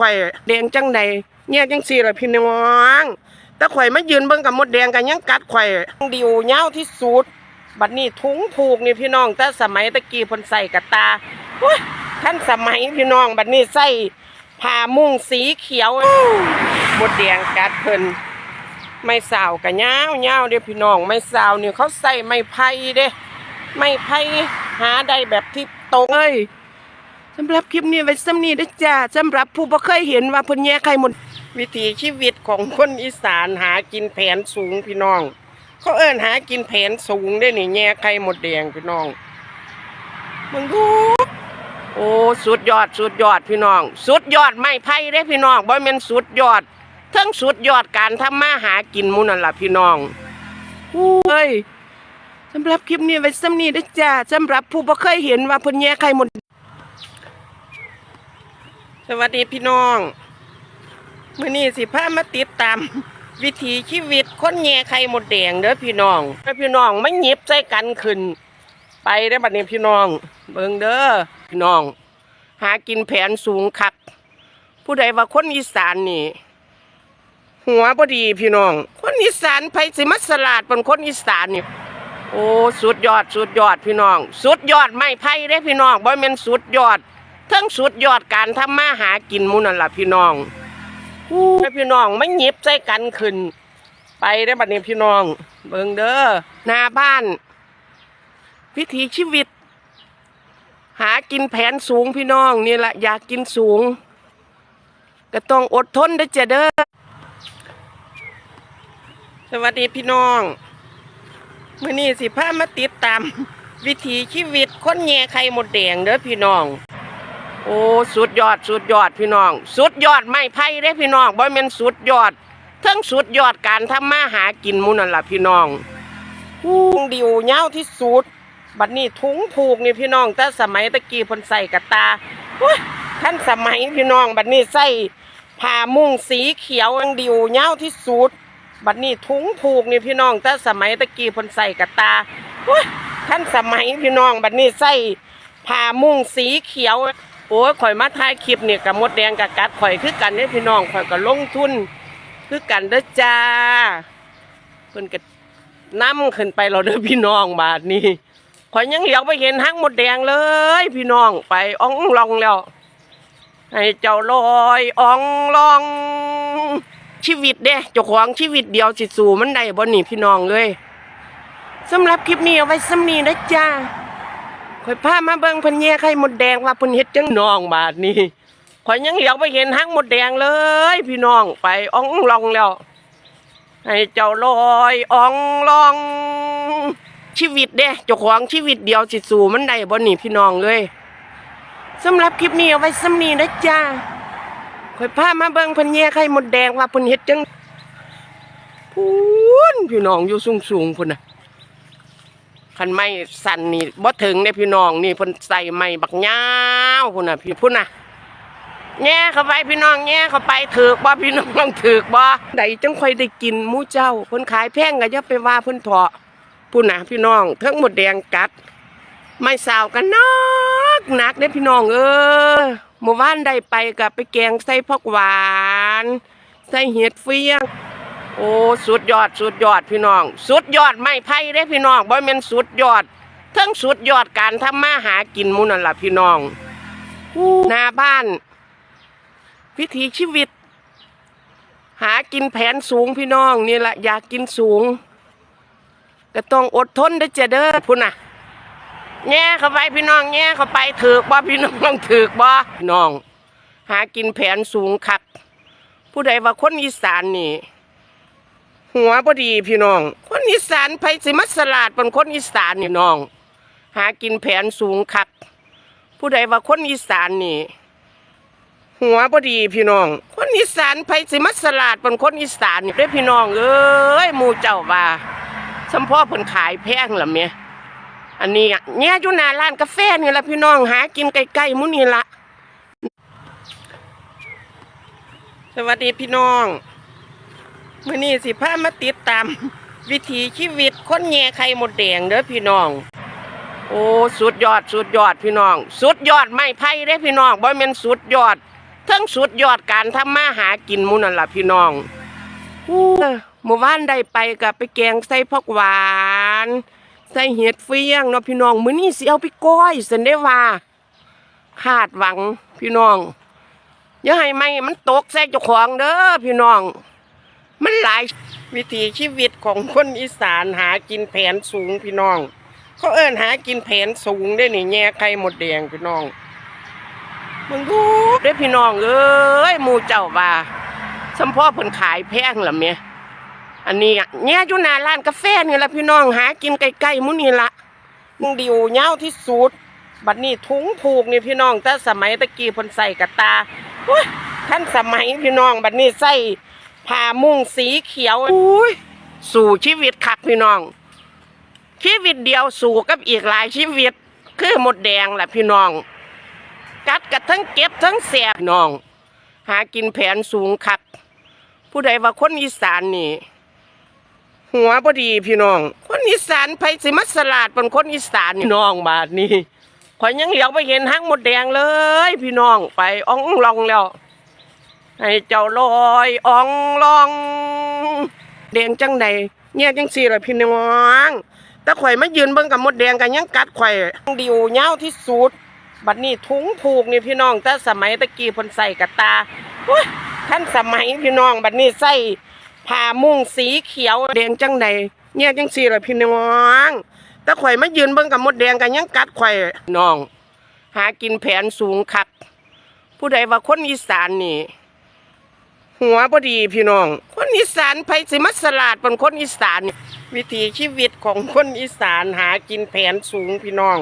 ข่อยแดงจังใดเนี่ยจังสี่ละพี่น้องแต่ข่อยมายืนเบิ่งกับมดแดงกันยังกัดข่อยดิวยาวที่สุดบัดนี้ถุงผูกนี่พี่น้อง แต่สมัยตะกี้พนใส่กระตาท่านสมัยพี่น้อง บัดนี้ใส่ผ้ามุ้งสีเขียวมดแดงกัดเพิ่นไม่สาวกะยาวยาเด้อพี่น้อง ไม่สาวนี่เขาใส่ไม้ไผ่เด้ ไม้ไผ่หาได้แบบที่ตรงเลย สำหรับคลิปนี้ไว้ซ้ำนี้นะจ้าสำหรับผู้บ่เคยเห็นว่าเพิ่นแย่ไข่หมดวิถีชีวิตของคนอีสานหากินแผนสูงพี่น้อง เขาเอิ้นหากินแผนสูงได้นี่แย่ไข่หมดแดงพี่น้องมึงดูโอ้สุดยอดสุดยอดพี่น้อง สุดยอดไม่ไพ่ได้พี่น้องบ่แม่นสุดยอดทั้งสุดยอดการทำมาหากินมูนั่นล่ะพี่น้องอู้เอ้ยสำหรับคลิปนี้ไว้ซ้ำนี้นะจ้าสำหรับผู้บ่เคยเห็นว่าเพิ่นแย่ไข่หมด สวัสดีพี่น้องมื่อนี้สิพามาติดตาม วิถีชีวิตคนแง่ไข่หมดแดงเด้อพี่น้องให้พี่น้องไม่หยิบใจกันขึ้น ไปได้บัดนี้พี่น้อง เบิ่งเด้อพี่น้อง หากินแผนสูงคัก ผู้ใดว่าคนอีสานนี่ หัวบ่ดีพี่น้อง คนอีสานไผสิมัสลาดเป็นคนอีสานนี่โอ้สุดยอดสุดยอดพี่น้อง สุดยอดไม่ไพ่ได้พี่น้องบ่แม่นสุดยอด ทั้งสุดยอดการทำมาหากินมูนั่นละพี่น้องให้พี่น้องไม่หยิบใจกันขึ้น ไปได้บัดนี้พี่น้อง เบิงเด้อหน้าบ้าน วิถีชีวิต หากินแผนสูงพี่น้องนี่แหละอยากกินสูง ก็ต้องอดทนเด้อจ้ะเด้อสวัสดีพี่น้องมื่อนี้สิพามาติดตามวิถีชีวิตคนแง่ไข่หมดแดงเด้อพี่น้อง โอ้สุดยอดสุดยอดพี่น้อง สุดยอดไม่ไพ่ได้พี่น้องบ่แมนสุดยอดทั้งสุดยอดการทำมาหากินมูนั่นล่ะพี่น้องอู้ดิวยาวที่สุดบัดนี้ถุงผูกนี่พี่น้อง แต่สมัยตะกี้พนใส่กระตาท่านสมัยพี่น้อง บัดนี้ใส่ผ้ามุ้งสีเขียวอังดิวยาวที่สุดบัดนี้ถุงผูกนี่พี่น้อง แต่สมัยตะกี้พนใส่กระตาท่านสมัยพี่น้อง บัดนี้ใส่ผ้ามุ้งสีเขียว โอ้ยข่อยมาถ่ายคลิปเนี่ยกับมดแดงกับกัดข่อยคือกันเนี่ยพี่น้องข่อยก็ลงทุนคือกันเด้อจ้าเพิ่นก็นํขึ้นไปเราเด้อพี่น้องบาทนี้ข่อยยังเหลียวไปเห็นทั้งมดแดงเลย พี่น้องไปอ่องลองแล้ว ให้เจ้าลอยอ่องลองชีวิตเด้เจ้าของชีวิตเดียวสิสู่มันได้บ่นี่พี่น้องเลยสำหรับคลิปนี้เอาไว้สำนี้นะจ้า ข่อยพามาเบิ่งเพิ่นแย่ไข่มดแดงว่าเพิ่นเฮ็ดจังน้องบาดนี้ข่อยยังเหลียวไปเห็นทั้งมดแดงเลย พี่น้องไปอ่องลองแล้ว ให้เจ้าลอยอ่องลอง ชีวิตเด้เจ้าของชีวิตเดียวสิสู่มันได้บ่นี่พี่น้องเลยสำหรับคลิปนี้เอาไว้สำนี้นะจ้าข่อยพามาเบิ่งเพิ่นแย่ไข่มดแดงว่าเพิ่นเฮ็ดจังพูนพี่น้องอยู่สูงๆพุ่นน่ะ คันไม่สั่นนี่บ่ถึงเนี่ยพี่น้องนี่เพิ่นใส่ไม้บักยาวพุ่นน่ะพี่พุ่นน่ะแง่เข้าไปพี่น้องแง่เข้าไปถือกบ่พี่น้องถือกบ่ใดจังค่อยได้กินหมูเจ้าเพิ่นขายแพงก็อย่าไปว่าเพิ่นเถาะพุ่นน่ะพี่น้องทั้งหมดแดงกัด ไม่สาวกันนักนักเด้พี่น้องเออเมื่อวานได้ไปก็ไปแกงใส่ผักหวาน ใส่เห็ดเฟียง โอ้สุดยอดสุดยอดพี่น้อง สุดยอดไม่ไพ่ได้พี่น้องบ่แม่นสุดยอดทั้งสุดยอดการทำมาหากินมูนั่นล่ะพี่น้องอู้หน้าบ้าน วิถีชีวิต หากินแผนสูงพี่น้องนี่แหละอยากกินสูง ก็ต้องอดทนเด้อจ้ะเด้อพุ่นน่ะแง่เข้าไปพี่น้องแง่เข้าไปถือกบ่พี่น้องถือกบ่น้อง หากินแผนสูงคัก ผู้ใดว่าคนอีสานนี่ หัวบ่ดีพี่น้อง คนอีสานไผสิมัสลาดเป็นคนอีสานนี่น้อง หากินแผนสูงคัก ผู้ใดว่าคนอีสานนี่ หัวบ่ดีพี่น้อง คนอีสานไผสิมัสลาดเป็นคนอีสานนี่เด้พี่น้องเอ้ยมูเจ้าว่าสมพ่อเพิ่นขายแพงล่ะเมียอันนี้เนี่ยอยู่หน้าร้านกาแฟนี่ละพี่น้องหากินใกล้ๆมื้นี่ละสวัสดีพี่น้อง มื่อนี้สิพามาติดตาม วิถีชีวิตคนแง่ไข่หมดแดงเด้อพี่น้อง โอ้สุดยอดสุดยอดพี่น้อง สุดยอดไม่ไพ่ได้พี่น้องบ่แม่นสุดยอดทั้งสุดยอดการทำมาหากินมูนั่นล่ะพี่น้องอู้เมื่อวานได้ไปกับไปแกงใส่ผักหวาน ใส่เห็ดเฟี้ยงเนาะพี่น้องมื้อนี้สิเอาไปก้อยสันได้ว่าคาดหวังพี่น้องอย่าให้ไม่มันตกใส่เจ้าของเด้อพี่น้อง มันหลายวิถีชีวิตของคนอีสานหากินแผนสูงพี่น้อง เขาเอิ้นหากินแผนสูงได้หนี่แง่ไข่หมดแดงพี่น้องมึงดูเด้พี่น้องเอ้ยมูเจ้าว่าสมพ่อเพิ่นขายแพงล่ะเมียอันนี้แง่อยู่หน้าร้านกาแฟนี่ละพี่น้องหากินใกล้ๆมื้นี่ละมึงดิวเหย้าที่สุดบัดนี้ถุงผูกนี่พี่น้องแต่สมัยตะกี้เพิ่นใส่กระตาท่านสมัยพี่น้องบัดนี้ใส่ ผ้ามุ้งสีเขียวอุ้ยสู่ชีวิตคักพี่น้อง ชีวิตเดียวสู่กับอีกหลายชีวิต คือหมดแดงแหละพี่น้อง กัดกัดทั้งเก็บทั้งแสบน้อง หากินแผนสูงคัก ผู้ใดว่าคนอีสานนี่ หัวพอดีพี่น้อง คนอีสานไผสิมัสลาดเป็นคนอีสานนี่น้องบาดนี้ข่อยยังเหลียวไปเห็นห้างหมดแดงเลย พี่น้องไปอ่องลองแล้ว ให้เจ้าลอยอ่องลองแดงจังใดเนี่ยจังสี่เลยพี่น้องแต่ข่อยมายืนเบิ่งกับมดแดงกันยังกัดข่อยดิวเหย้าที่สุดบัดนี้ถุงผูกนี่พี่น้อง แต่สมัยตะกี้พนใส่กระตาท่านสมัยพี่น้องบัดนี้ใส่ผ้ามุ้งสีเขียวแดงจังใดเนี่ยจังสี่เลยพี่น้องแต่ข่อยมายืนเบิ่งกับมดแดงกันยังกัดข่อยน้อง หากินแผนสูงคักผู้ใดว่าคนอีสานนี่ หัวพอดีพี่น้อง คนอีสานไผสิมัสลาดเป็นคนอีสาน วิถีชีวิตของคนอีสานหากินแผนสูงพี่น้อง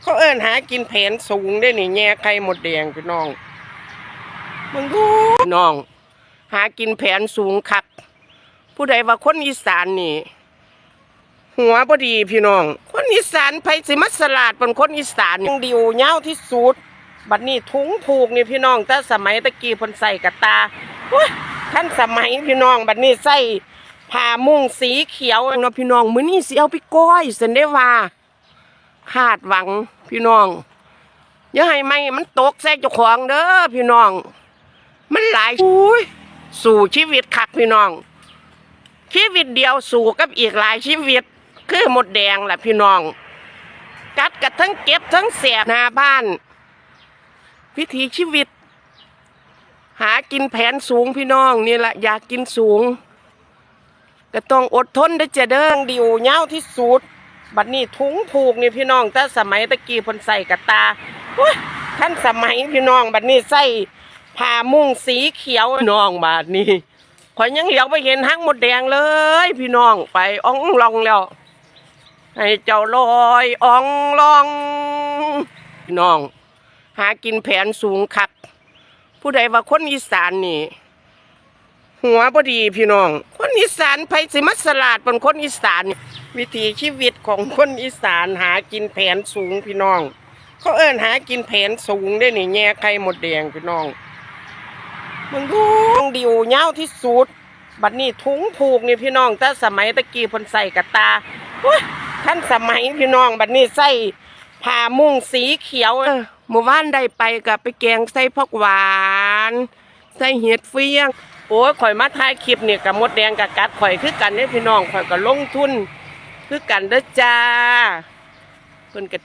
เขาเอิ้นหากินแผนสูงได้หนี่แง่ไข่หมดแดงพี่น้องมึงดูพี่น้อง หากินแผนสูงคัก ผู้ใดว่าคนอีสานนี่ หัวพอดีพี่น้อง คนอีสานไผสิมัสลาดเป็นคนอีสานนี่ดิวเหย้าที่สุดบัดนี้ถุงผูกนี่พี่น้องแต่สมัยตะกี้พนใส่กระตา ท่านสมัยพี่น้องบัดนี้ใส่ผ้ามุ้งสีเขียวเนาะพี่น้องมื้อนี้สิเอาไปก้อยสันได้ว่าคาดหวังพี่น้องอย่าให้ไม่มันตกใส่เจ้าของเด้อพี่น้อง มันหลายอุ้ยสู่ชีวิตคักพี่น้อง ชีวิตเดียวสู่กับอีกหลายชีวิต คือหมดแดงแหละพี่น้อง กัดกัดทั้งเก็บทั้งแสบหน้าบ้าน วิถีชีวิต หากินแผนสูงพี่น้องนี่แหละอยากกินสูงก็ต้องอดทนได้เจเด้งดิวเหย้าที่สุด บัดนี้ถุงผูกนี่พี่น้อง แต่สมัยตะกี้พนใส่กระตาท่านสมัยพี่น้อง บัดนี้ใส่ผ้ามุ้งสีเขียวน้องบาดนี้ขอยยังเหลียวไปเห็นห้งหมดแดงเลย พี่น้องไปอ่องลองแล้ว ให้เจ้าลอยอ่องลอง พี่น้อง หากินแผนสูงคัก ผู้ใดว่าคนอีสานนี่ หัวพอดีพี่น้อง คนอีสานไผสิมัสลาดเป็นคนอีสานนี่วิถีชีวิตของคนอีสานหากินแผนสูงพี่น้อง เขาเอิ้นหากินแผนสูงได้นี่แง่ไข่หมดแดงพี่น้องมึงดูดิวเหย้าที่สุดบัดนี้ถุงผูกนี่พี่น้องแต่สมัยตะกี้พนใส่กระตาท่านสมัยพี่น้อง บัดนี้ใส่ผ้ามุ้งสีเขียว เออเมื่อวานไดไปกับไปแกงใส่ผักหวาน ใส่เห็ดเฟี้ยง โอ้ยข่อยมาถ่ายคลิปเนี่ยกับมดแดงกับกัดข่อยคือกันเนี่ยพี่น้องข่อยก็ลงทุน คือกันเด้อจ้าเพิ่นก็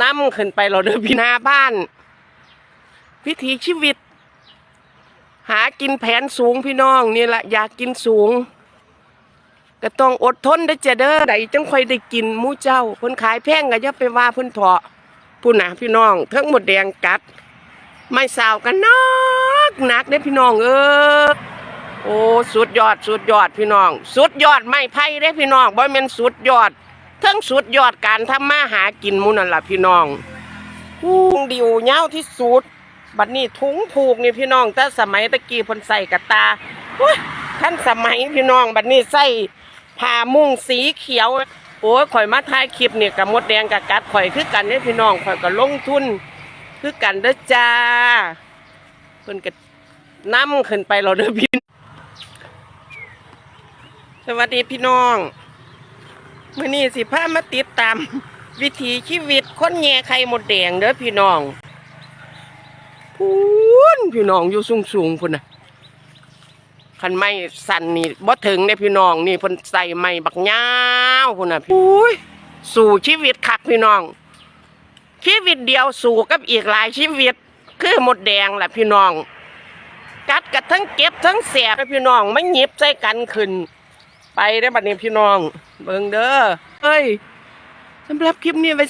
นํขึ้นไปเราเด้อพี่หน้าบ้านวิถีชีวิต หากินแผนสูงพี่น้องนี่แหละอยากกินสูง ก็ต้องอดทนได้อเจเด้อไดจังค่อยได้กินหมูเจ้าเพิ่นขายแพงก็อย่าไปว่าเพิ่นเถาะ ผู้น่ะพี่น้องทั้งหมดแดงกัด ไม่สาวกันนักหนักเด้พี่น้องเออโอ้สุดยอดสุดยอดพี่น้อง สุดยอดไม่ไพ่เด้พี่น้องบ่แม่นสุดยอดทั้งสุดยอดการทำมาหากินมูนั่นล่ะพี่น้องอู้ดิวเหย้าที่สุดบัดนี้ถุงผูกนี่พี่น้อง แต่สมัยตะกี้พนใส่กระตาท่านสมัยพี่น้องบัดนี้ใส่ผ้ามุ้งสีเขียว โอ้ยข่อยมาถ่ายคลิปเนี่ยกับมดแดงกับกัดข่อยคือกันเนี่ยพี่น้องข่อยก็ลงทุนคือกันเด้อจ้าเพิ่นก็นำขึ้นไปเราเด้อพี่สวัสดีพี่น้องมื้อนี้สิพามาติดตามวิถีชีวิตคนแง่ไข่หมดแดงเด้อพี่น้องพูนพี่น้องอยู่สูงสูงๆพุ่นน่ะ คันไม่สั่นนี่บ่ถึงเนี่ยพี่น้องนี่เพิ่นใส่ไม้บักยาวพุ่นน่ะอุ้ยสู่ชีวิตคักพี่น้อง ชีวิตเดียวสู่กับอีกหลายชีวิต คือหมดแดงแหละพี่น้อง กัดกัทั้งเก็บทั้งเสียบพี่น้องไม่หยิบใส่กันขึ้น ไปได้อบัดนี้พี่น้อง เบิ่งเด้อเฮ้ยสำหรับคลิปนี้ไว้